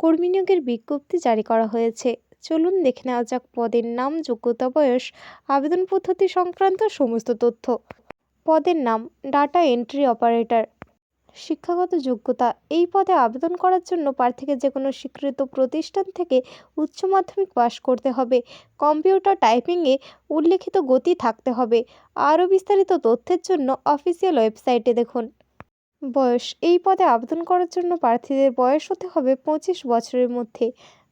কর্মী নিয়োগের বিজ্ঞপ্তি জারি করা হয়েছে। চলুন দেখে নেওয়া যাক পদের নাম, যোগ্যতা, বয়স, আবেদন পদ্ধতি সংক্রান্ত সমস্ত তথ্য। পদের নাম, ডাটা এন্ট্রি অপারেটর। শিক্ষাগত যোগ্যতা, এই পদে আবেদন করার জন্য প্রার্থীকে যে কোনো স্বীকৃত প্রতিষ্ঠান থেকে উচ্চ মাধ্যমিক পাশ করতে হবে। কম্পিউটার টাইপিংয়ে উল্লেখিত গতি থাকতে হবে। আরও বিস্তারিত তথ্যের জন্য অফিসিয়াল ওয়েবসাইটে দেখুন। বয়স। এই পদে আবেদন করার জন্য প্রার্থীদের বয়স হতে হবে পঁচিশ বছরের মধ্যে।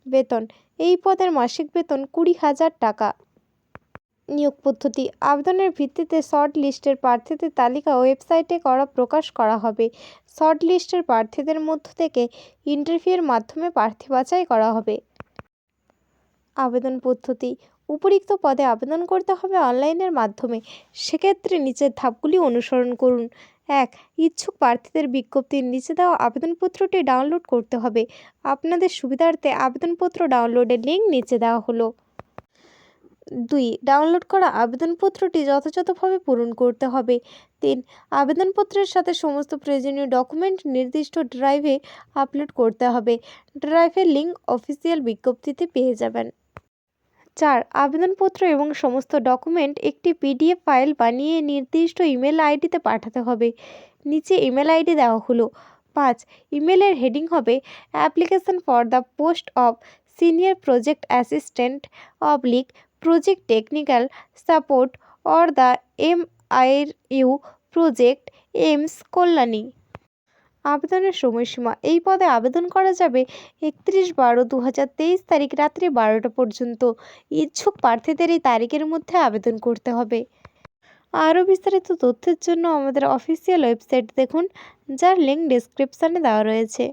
বেতন। এই পদের মাসিক বেতন কুড়ি হাজার টাকা। নিয়োগ পদ্ধতি। আবেদনের ভিত্তিতে শর্ট লিস্টের প্রার্থীদের তালিকা ওয়েবসাইটে করা প্রকাশ করা হবে। শর্ট লিস্টের প্রার্থীদের মধ্য থেকে ইন্টারভিউয়ের মাধ্যমে প্রার্থী বাছাই করা হবে। আবেদন পদ্ধতি। উপরিক্ত পদে আবেদন করতে হবে অনলাইনের মাধ্যমে। সেক্ষেত্রে নিচের ধাপগুলি অনুসরণ করুন। এক, ইচ্ছুক প্রার্থীদের বিজ্ঞপ্তির নিচে দেওয়া আবেদনপত্রটি ডাউনলোড করতে হবে। আপনাদের সুবিধার্থে আবেদনপত্র ডাউনলোডের লিঙ্ক নিচে দেওয়া হলো। দুই, ডাউনলোড করা আবেদনপত্রটি যথাযথভাবে পূরণ করতে হবে। তিন, আবেদনপত্রের সাথে সমস্ত প্রয়োজনীয় ডকুমেন্ট নির্দিষ্ট ড্রাইভে আপলোড করতে হবে। ড্রাইভের লিঙ্ক অফিসিয়াল বিজ্ঞপ্তিতে পেয়ে যাবেন। চার আবেদনপত্র এবং সমস্ত ডকুমেন্ট একটি পিডিএফ ফাইল বানিয়ে নির্দিষ্ট ইমেল আইডিতে পাঠাতে হবে। নিচে ইমেল আইডি দেওয়া হলো। পাঁচ, ইমেলের হেডিং হবে application for the post of senior project assistant oblique project technical support or the M আইর U project aims Kalyani. আবেদনের সময়সীমা। এই পদে আবেদন করা যাবে একত্রিশ বারো দু হাজার তেইশ তারিখ রাত্রি বারোটা পর্যন্ত। ইচ্ছুক প্রার্থীদের এই তারিখের মধ্যে আবেদন করতে হবে। আরও বিস্তারিত তথ্যের জন্য আমাদের অফিসিয়াল ওয়েবসাইট দেখুন, যার লিঙ্ক ডিসক্রিপশানে দেওয়া রয়েছে।